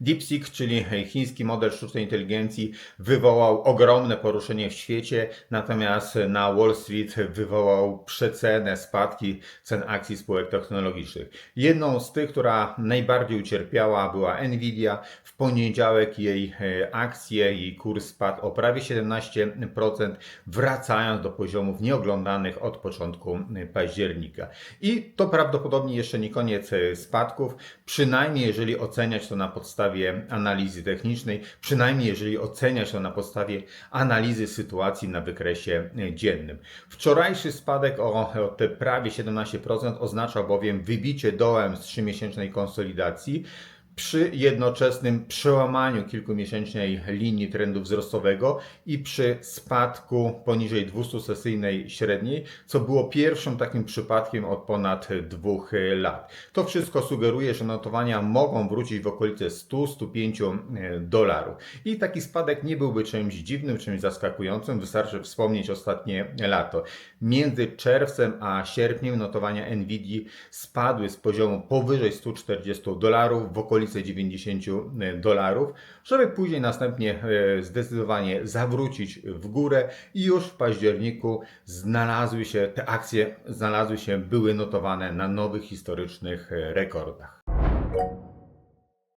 DeepSeek, czyli chiński model sztucznej inteligencji, wywołał ogromne poruszenie w świecie, natomiast na Wall Street wywołał przecenę, spadki cen akcji spółek technologicznych. Jedną z tych, która najbardziej ucierpiała, była Nvidia. W poniedziałek jej e, akcje, jej kurs spadł o prawie 17%, wracając do poziomów nieoglądanych od początku e, października. I to prawdopodobnie jeszcze nie koniec e, spadków, przynajmniej jeżeli oceniać to na podstawie analizy technicznej, przynajmniej jeżeli oceniać to na podstawie analizy sytuacji na wykresie e, dziennym. Wczorajszy spadek o, o te prawie 17% oznaczał bowiem wybicie dołem z 3-miesięcznej konsolidacji przy jednoczesnym przełamaniu kilkumiesięcznej linii trendu wzrostowego i przy spadku poniżej 200-sesyjnej średniej, co było pierwszym takim przypadkiem od ponad dwóch lat. To wszystko sugeruje, że notowania mogą wrócić w okolice 100-105 dolarów. I taki spadek nie byłby czymś dziwnym, czymś zaskakującym. Wystarczy wspomnieć ostatnie lato. Między czerwcem a sierpniem notowania Nvidia spadły z poziomu powyżej 140 dolarów w okolice 90 dolarów, żeby później następnie e, zdecydowanie zawrócić w górę i już w październiku znalazły się te akcje, znalazły się, były notowane na nowych historycznych e, rekordach.